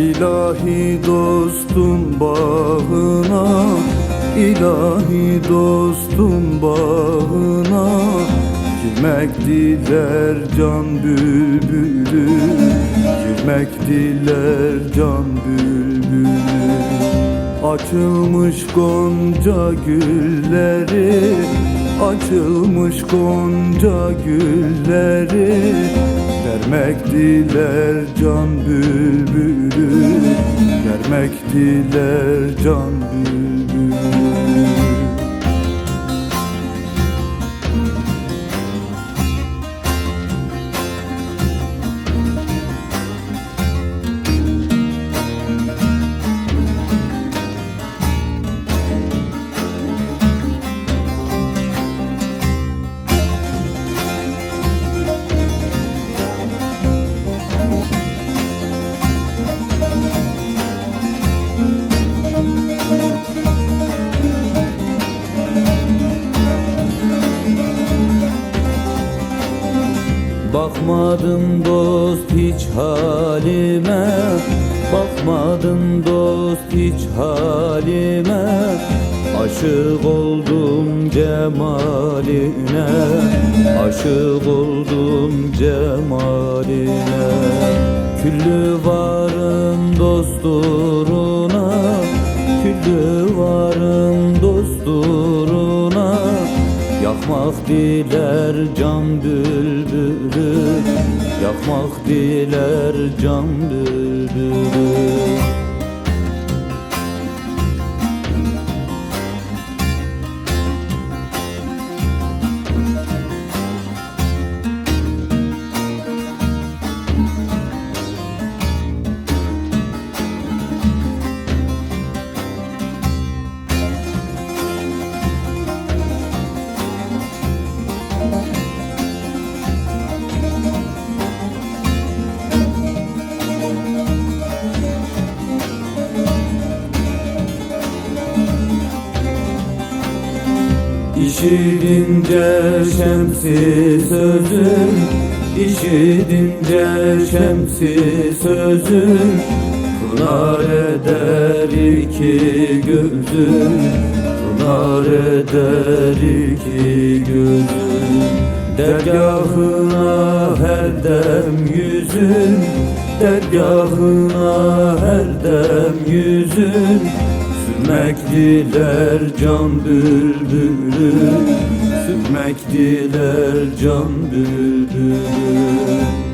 İlahi dostum bağına ilahi dostum bağına Girmek diler can bülbülü Girmek diler can bülbülü. Açılmış gonca gülleri Açılmış gonca gülleri Vermek diler can bülbülü Vermek diler can bülbülü Bakmadın dost hiç halime Bakmadın dost hiç halime. Aşık oldum cemaline Aşık oldum cemaline. Küllü varın dosturuna Küllü Yakmak diler can bülbülü. Yakmak diler can bülbülü İşidince şemsi sözün İşidince şemsi sözün Pınar eder iki gözün Pınar eder iki gözün Dergahına her dem yüzün Dergahına her dem yüzün Sürmek can bülbülü. Sürmek diler can bülbülü